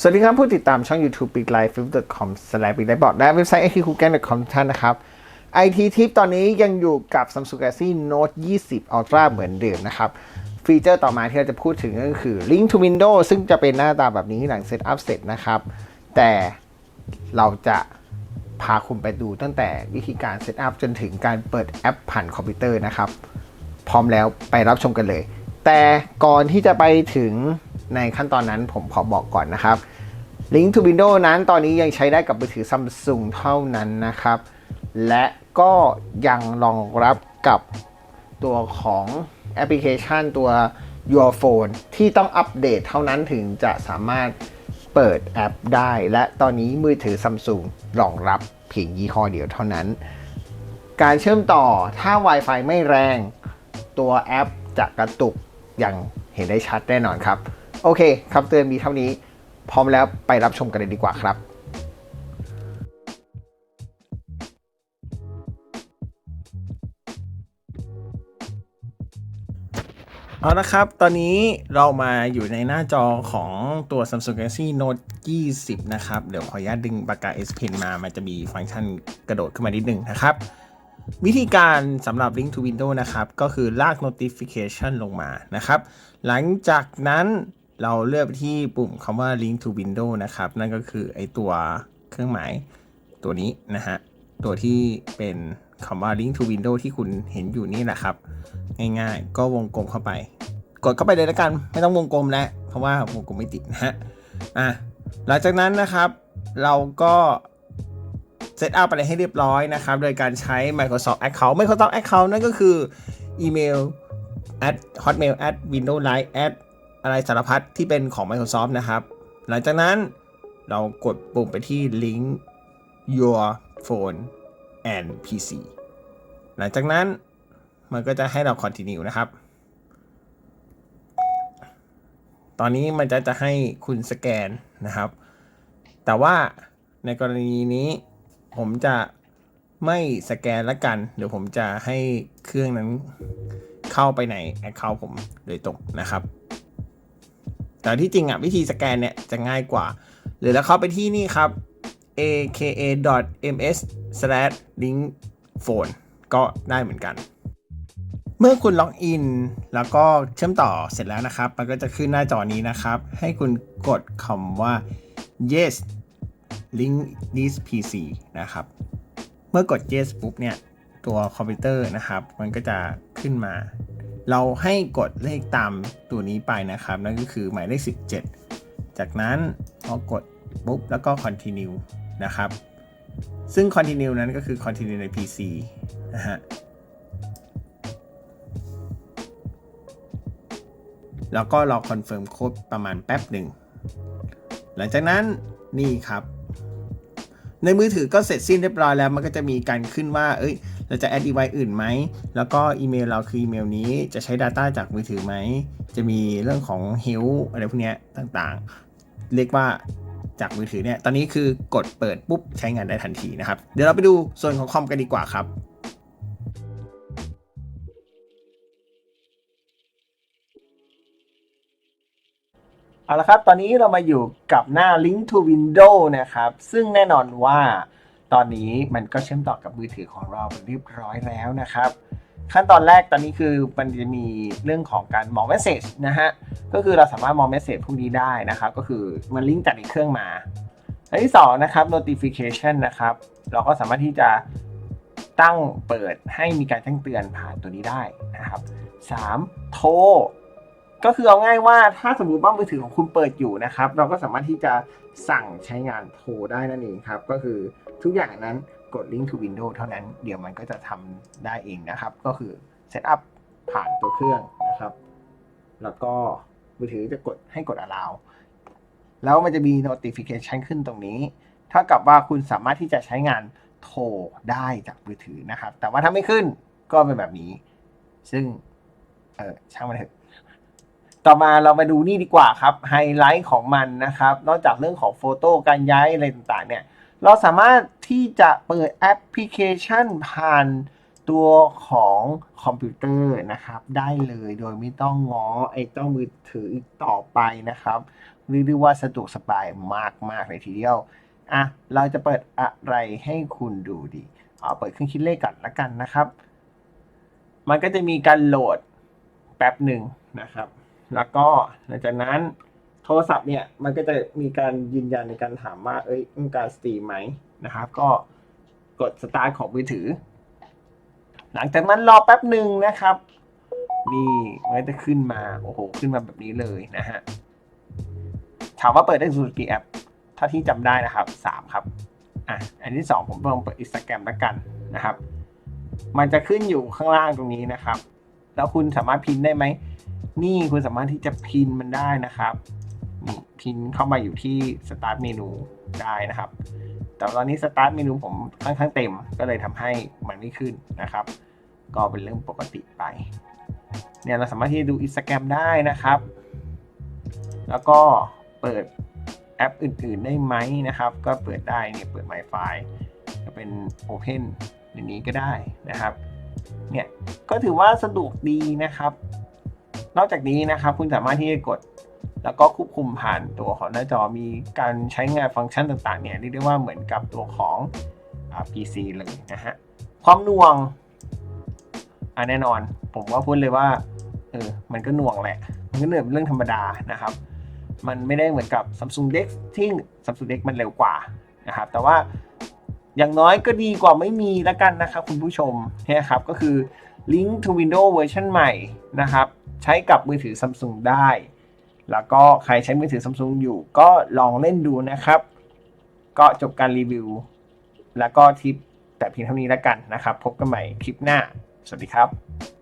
สวัสดีครับ ผู้ติดตามช่อง YouTube Big Life f i l c o m s l a Big Life บอและเว็บไซต์ iqcoogan.com ท่านนะครับ IT Tip ตอนนี้ยังอยู่กับ Samsung Galaxy Note 20 Ultra เหมือนเดิมนะครับ ฟีเจอร์ต่อมาที่เราจะพูดถึงก็คือ Link to Windows ซึ่งจะเป็นหน้าตาแบบนี้หลังเซตอัพเสร็จนะครับ แต่เราจะพาคุณไปดูตั้งแต่วิธีการเซตอัพจนถึงการเปิดแอปผ่านคอมพิวเตอร์นะครับ พร้อมแล้วไปรับชมกันเลย แต่ก่อนที่จะไปถึง ในขั้นตอนนั้นผมขอบอกก่อนนะครับ Link to Windows นั้นตอนนี้ยังใช้ได้กับมือถือ Samsung เท่านั้นนะครับ และก็ยังรองรับกับตัวของแอปพลิเคชันตัว Your Phone ที่ต้องอัปเดตเท่านั้นถึงจะสามารถเปิดแอปได้ และตอนนี้มือถือ Samsung รองรับเพียงยี่ห้อเดียวเท่านั้น การเชื่อมต่อถ้า Wi-Fi ไม่แรง ตัวแอปจะกระตุกอย่างเห็นได้ชัดแน่นอนครับ โอเคคำเตือนมีเท่านี้ พร้อมแล้วไปรับชมกันเลยดีกว่าครับเอาละครับ ตอนนี้เรามาอยู่ในหน้าจอของตัว Samsung Galaxy Note 20 นะครับ เดี๋ยวขออนุญาตดึงปากกา S Pen มา มันจะมีฟังก์ชันกระโดดขึ้นมานิดนึงนะครับ วิธีการสำหรับ Link to Windows นะครับ ก็คือลาก notification ลงมานะครับ หลังจากนั้น เราเลือกที่ปุ่มคำว่า Link to Window นะครับ นั่นก็คือไอตัวเครื่องหมายตัวนี้นะฮะ ตัวที่เป็นคำว่า Link to Window ที่คุณเห็นอยู่นี่แหละครับ ง่ายๆ ก็วงกลมเข้าไป กดเข้าไปเลยแล้วกัน ไม่ต้องวงกลมแล้วเพราะว่าวงกลมไม่ติดนะฮะ อะ หลังจากนั้นนะครับ เราก็เซตอัพอะไรให้เรียบร้อยนะครับ โดยการใช้ Microsoft Account Microsoft Account นั่นก็คืออีเมล at hotmail at windows live at อะไรสารพัดที่เป็นของ Microsoft นะครับ หลังจากนั้นเรากดปุ่มไปที่ link your phone and PC หลังจากนั้นมันก็จะให้เรา continue นะครับ ตอนนี้มันจะจะให้คุณสแกนนะครับ แต่ว่าในกรณีนี้ผมจะไม่สแกนละกัน เดี๋ยวผมจะให้เครื่องนั้นเข้าไปใน Account ผมโดยตรงนะครับ แต่ที่จริงอะวิธีสแกนเนี่ยจะง่ายกว่า หรือแล้วเข้าไปที่นี่ครับ aka.ms/linkphone ก็ได้เหมือนกัน เมื่อคุณล็อกอิน แล้วก็เชื่อมต่อเสร็จแล้วนะครับ มันก็จะขึ้นหน้าจอนี้นะครับ ให้คุณกดคำว่า yes link this PC นะครับ เมื่อกด yes ปุ๊บเนี่ย ตัวคอมพิวเตอร์นะครับ มันก็จะขึ้นมา เราให้กดเลขตามตัวนี้ไปนะครับ นั่นก็คือหมายเลข 17 จากนั้นพอกดปุ๊บแล้วก็ continue นะครับ ซึ่ง continue นั้นก็คือ continue ใน PC นะฮะแล้วก็รอคอนเฟิร์มโค้ดประมาณแป๊บหนึ่ง หลังจากนั้นนี่ครับ ในมือถือก็เสร็จสิ้นเรียบร้อยแล้ว มันก็จะมีการขึ้นว่า เอ้ย เราจะแอดดีไวอื่นไหม แล้วก็อีเมลเราคืออีเมลนี้จะใช้ Data จากมือถือไหม จะมีเรื่องของ h e a l อะไรพวกนี้ต่างๆ เรียกว่าจากมือถือเนี่ย ตอนนี้คือกดเปิดปุ๊บใช้งานได้ทันทีนะครับ เดี๋ยวเราไปดูส่วนของคอมกันดีกว่าครับเอาละครับ ตอนนี้เรามาอยู่กับหน้า Link to Windows นะครับ ซึ่งแน่นอนว่า ตอนนี้มันก็เชื่อมต่อกับมือถือของเราเรียบร้อยแล้วนะครับ ขั้นตอนแรกตอนนี้คือมันจะมีเรื่องของการมองเมสเซจนะฮะก็คือเราสามารถมองเมสเซจพวกนี้ได้นะครับ ก็คือมันลิงก์จากอีกเครื่องมาอันที่สองนะครับ notification นะครับ เราก็สามารถที่จะตั้งเปิดให้มีการแจ้งเตือนผ่านตัวนี้ได้นะครับสามโทร ก็คือเอาง่ายว่าถ้าสมมติว่ามือถือของคุณเปิดอยู่นะครับ เราก็สามารถที่จะสั่งใช้งานโทรได้นั่นเองครับ ก็คือทุกอย่างนั้นกด Link to Windows เท่านั้นเดี๋ยวมันก็จะทำได้เองนะครับ ก็คือ Setup ผ่านตัวเครื่องนะครับ แล้วก็มือถือจะกดให้กด allow แล้วมันจะมี notification ขึ้นตรงนี้ เท่ากับว่าคุณสามารถที่จะใช้งานโทรได้จากมือถือนะครับ แต่ว่าถ้าไม่ขึ้นก็เป็นแบบนี้ ซึ่ง เออช่างมันเถอะ ต่อมาเรามาดูนี่ดีกว่าครับไฮไลท์ของมันนะครับ นอกจากเรื่องของโฟโต้การย้ายอะไรต่างๆเนี่ยเราสามารถที่จะเปิดแอปพลิเคชันผ่านตัวของคอมพิวเตอร์นะครับ ได้เลยโดยไม่ต้องง้อไอ้เจ้ามือถืออีกต่อไปนะครับเรียกได้ว่าสะดวกสบายมากๆเลยทีเดียวอะเราจะเปิดอะไรให้คุณดูดีเอาเปิดเครื่องคิดเลขก่อนละกันนะครับ มันก็จะมีการโหลดแป๊บหนึ่งนะครับ แล้วก็หลังจากนั้นโทรศัพท์เนี่ยมันก็จะมีการยืนยันในการถามว่าเอ้ยต้องการสตรีมไหมนะครับ ก็กดสตาร์ทของมือถือ หลังจากนั้นรอแป๊บหนึ่งนะครับ นี่มันจะขึ้นมาโอ้โหขึ้นมาแบบนี้เลยนะฮะถามว่าเปิดได้สูงสุดกี่แอปถ้าที่จำได้นะครับสามครับอะอันที่สองผมลองเปิดอินสตาแกรมแล้วกันนะครับ มันจะขึ้นอยู่ข้างล่างตรงนี้นะครับ แล้วคุณสามารถพิมพ์ได้ไหม นี่คุณสามารถที่จะพิมพ์มันได้นะครับนี่พิมพ์เข้ามาอยู่ที่สตาร์ทเมนูได้นะครับ แต่ตอนนี้สตาร์ทเมนูผมค่อนข้างเต็ม ก็เลยทำให้มันไม่ขึ้นนะครับ ก็เป็นเรื่องปกติไป เนี่ยเราสามารถที่จะดูอินสตาแกรมได้นะครับ แล้วก็เปิดแอปอื่น ๆ ได้ไหมนะครับ ก็เปิดได้เนี่ยเปิด My f i ก็เป็น Open อย่างนี้ก็ได้นะครับ เนี่ยก็ถือว่าสะดวกดีนะครับ นอกจากนี้นะครับคุณสามารถที่จะกด แล้วก็ควบคุมผ่านตัวของหน้าจอมีการใช้งานฟังก์ชันต่างๆเนี่ยเรียกได้ว่าเหมือนกับตัวของอ PC เลยนะฮะความน่วงอะแน่นอน ผมว่าพูดเลยว่าเออมันก็หน่วงแหละ มันก็เหนื่อยเป็นเรื่องธรรมดานะครับ มันไม่ได้เหมือนกับ Samsung Dex ที่ Samsung Dex มันเร็วกว่านะครับ แต่ว่าอย่างน้อยก็ดีกว่าไม่มีล้วกันนะครับคุณผู้ชมนะครับ ก็คือ Link to Windows เวอร์ชันใหม่นะครับ ใช้กับมือถือ Samsung ได้ แล้วก็ใครใช้มือถือ Samsung อยู่ก็ลองเล่นดูนะครับ ก็จบการรีวิว แล้วก็ทิปแต่เพียงเท่านี้แล้วกันนะครับ พบกันใหม่คลิปหน้า สวัสดีครับ